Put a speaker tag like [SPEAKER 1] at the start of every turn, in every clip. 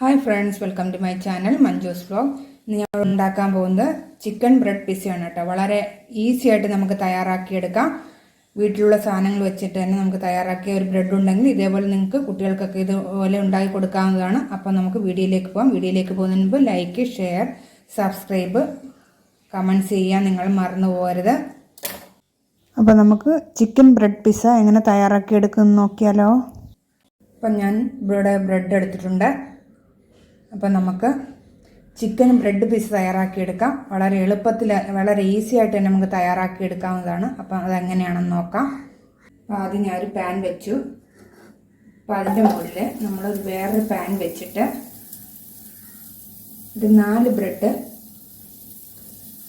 [SPEAKER 1] Hi friends welcome to my channel Manju's blog ഇന്ന് ഞാൻ ഉണ്ടാക്കാൻ പോകുന്നത് ചിക്കൻ ബ്രെഡ് പിസയാണ് കേട്ടോ. വളരെ ഈസി ആയിട്ട് നമുക്ക് തയ്യാറാക്കിയെടുക്കാം വീട്ടിലുള്ള സാധനങ്ങൾ വെച്ചിട്ട് തന്നെ നമുക്ക് തയ്യാറാക്കിയ ഒരു ബ്രെഡ് ഉണ്ടെങ്കിൽ ഇതേപോലെ നിങ്ങൾക്ക് കുട്ടികൾക്കൊക്കെ ഇതുപോലെ ഉണ്ടാക്കി കൊടുക്കാവുന്നതാണ്. അപ്പോൾ നമുക്ക് വീഡിയോയിലേക്ക് പോകാം വീഡിയോയിലേക്ക് പോകുന്നതിന് മുമ്പ് ലൈക്ക് ഷെയർ സബ്സ്ക്രൈബ് കമന്റ്സ് ചെയ്യാൻ നിങ്ങൾ മറന്നു പോകരുത്. അപ്പോൾ നമുക്ക് ചിക്കൻ ബ്രെഡ് പിസ്സ എങ്ങനെ തയ്യാറാക്കി നോക്കിയാലോ. അപ്പം ഞാൻ ഇവിടെ ബ്രെഡ് എടുത്തിട്ടുണ്ട്. അപ്പം നമുക്ക് ചിക്കൻ ബ്രെഡ് പീസ് തയ്യാറാക്കിയെടുക്കാം. വളരെ എളുപ്പത്തിൽ വളരെ ഈസി ആയിട്ട് തന്നെ നമുക്ക് തയ്യാറാക്കിയെടുക്കാവുന്നതാണ്. അപ്പം അതെങ്ങനെയാണെന്ന് നോക്കാം. അപ്പോൾ ആദ്യം ഞാനൊരു പാൻ വെച്ചു. അപ്പോൾ അതിന്റെ മുകളിൽ നമ്മൾ വേറൊരു പാൻ വെച്ചിട്ട് ഒരു നാല് ബ്രെഡ്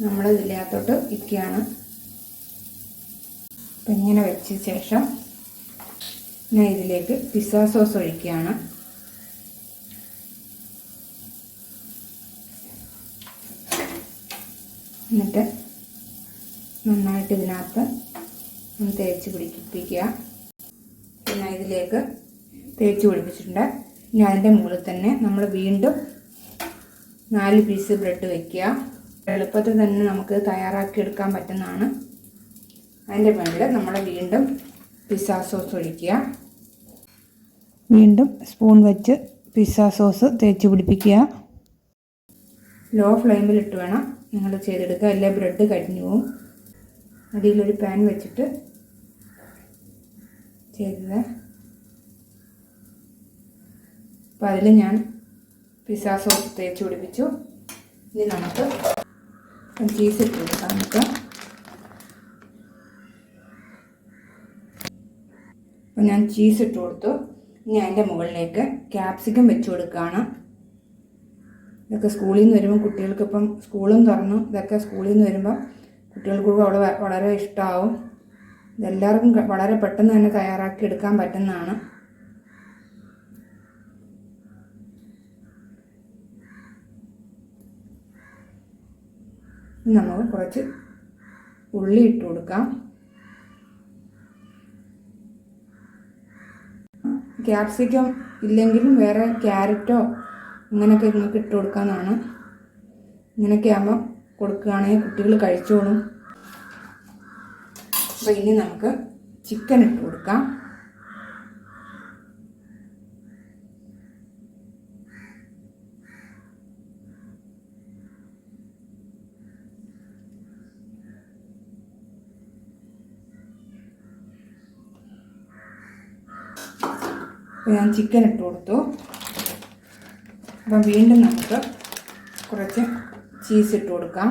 [SPEAKER 1] നമ്മൾ ഇതിനകത്തോട്ട് ഇരിക്കുകയാണ്. അപ്പം ഇങ്ങനെ വെച്ച ശേഷം ഞാൻ ഇതിലേക്ക് പിസ്സ സോസ് ഒഴിക്കുകയാണ്. എന്നിട്ട് നന്നായിട്ട് ഇതിനകത്ത് ഒന്ന് തേച്ച് പിടിപ്പിക്കുക. ഞാൻ ഇതിലേക്ക് തേച്ച് പിടിപ്പിച്ചിട്ടുണ്ട്. ഇനി അതിന്റെ മുകളിൽ തന്നെ നമ്മൾ വീണ്ടും നാല് പീസ് ബ്രെഡ് വയ്ക്കുക എളുപ്പത്തിൽ തന്നെ നമുക്ക് തയ്യാറാക്കി എടുക്കാൻ പറ്റുന്നതാണ്. അതിന്റെ മുകളിൽ നമ്മൾ വീണ്ടും പിസ്സ സോസ് ഒഴിക്കുക. വീണ്ടും സ്പൂൺ വെച്ച് പിസ്സ സോസ് തേച്ച് പിടിപ്പിക്കുക. ലോ ഫ്ലെയിമിലിട്ട് വേണം. നിങ്ങൾ ചെയ്തെടുക്കുക. അല്ലെ ബ്രെഡ് കരിഞ്ഞു പോവും. അടിയിലൊരു പാൻ വെച്ചിട്ട് ചെയ്തത്. അപ്പോൾ അതിൽ ഞാൻ പിസ്സ സോസ് തേച്ച് പിടിപ്പിച്ചു. ഇനി നമുക്ക് ചീസ് ഇട്ട് കൊടുക്കാം നമുക്ക്. അപ്പം ഞാൻ ചീസ് ഇട്ട് കൊടുത്തു. ഇനി അതിന്റെ മുകളിലേക്ക് ക്യാപ്സിക്കം വെച്ച് കൊടുക്കുകയാണ്. ഇതൊക്കെ സ്കൂളിൽ നിന്ന് വരുമ്പോൾ കുട്ടികൾക്ക് ഇപ്പം സ്കൂളും തുറന്നു. ഇതൊക്കെ സ്കൂളിൽ നിന്ന് വരുമ്പോൾ കുട്ടികൾക്ക് അവിടെ വളരെ ഇഷ്ടമാവും ഇതെല്ലാവർക്കും വളരെ പെട്ടെന്ന് തന്നെ തയ്യാറാക്കി എടുക്കാൻ പറ്റുന്നതാണ്. നമ്മൾ കുറച്ച് ഉള്ളി ഇട്ട് കൊടുക്കാം. ക്യാപ്സിക്കം ഇല്ലെങ്കിലും വേറെ ക്യാരറ്റോ അങ്ങനെയൊക്കെ നിങ്ങൾക്ക് ഇട്ട് കൊടുക്കാമെന്നാണ് ഇങ്ങനെയൊക്കെ ആകുമ്പോൾ കൊടുക്കുകയാണെങ്കിൽ കുട്ടികൾ കഴിച്ചോളും. അപ്പോൾ ഇനി നമുക്ക് ചിക്കൻ ഇട്ട് കൊടുക്കാം. അപ്പോൾ ഞാൻ ചിക്കൻ ഇട്ട് കൊടുത്തു. അപ്പം വീണ്ടും നമുക്ക് കുറച്ച് ചീസ് ഇട്ട് കൊടുക്കാം.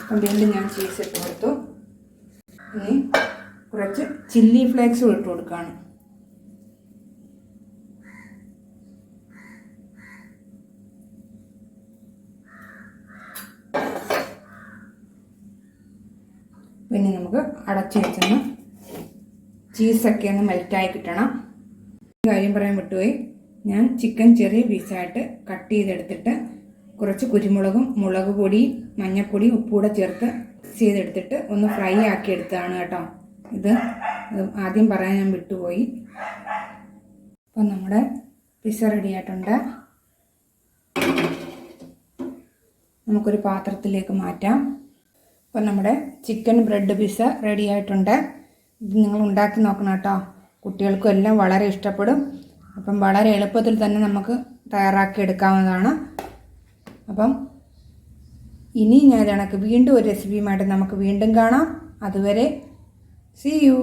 [SPEAKER 1] അപ്പം വീണ്ടും ഞാൻ ചീസ് ഇട്ട് കൊടുത്തു. ഇനി കുറച്ച് ചില്ലി ഫ്ലേക്സും ഇട്ട് കൊടുക്കുകയാണ് പിന്നെ നമുക്ക് അടച്ചു വെച്ചൊന്ന് ചീസൊക്കെ ഒന്ന് മെൽറ്റായി കിട്ടണം. കാര്യം പറയാൻ വിട്ടുപോയി. ഞാൻ ചിക്കൻ ചെറിയ പീസായിട്ട് കട്ട് ചെയ്തെടുത്തിട്ട് കുറച്ച് കുരുമുളകും മുളക് പൊടിയും മഞ്ഞൾപ്പൊടി ഉപ്പൂടെ ചേർത്ത് ചെയ്തെടുത്തിട്ട് ഒന്ന് ഫ്രൈ ആക്കി എടുത്തതാണ് കേട്ടോ. ഇത് ആദ്യം പറയാൻ ഞാൻ വിട്ടുപോയി. അപ്പം നമ്മുടെ പിസ്സ റെഡി ആയിട്ടുണ്ട്. നമുക്കൊരു പാത്രത്തിലേക്ക് മാറ്റാം. അപ്പം നമ്മുടെ ചിക്കൻ ബ്രെഡ് പിസ്സ റെഡി ആയിട്ടുണ്ട്. ഇത് നിങ്ങൾ ഉണ്ടാക്കി നോക്കണം കേട്ടോ. കുട്ടികൾക്കും എല്ലാം വളരെ ഇഷ്ടപ്പെടും. അപ്പം വളരെ എളുപ്പത്തിൽ തന്നെ നമുക്ക് തയ്യാറാക്കി എടുക്കാവുന്നതാണ്. അപ്പം ഇനി ഞാൻ കണക്ക് വീണ്ടും ഒരു റെസിപ്പിയുമായിട്ട് നമുക്ക് വീണ്ടും കാണാം. അതുവരെ സി യു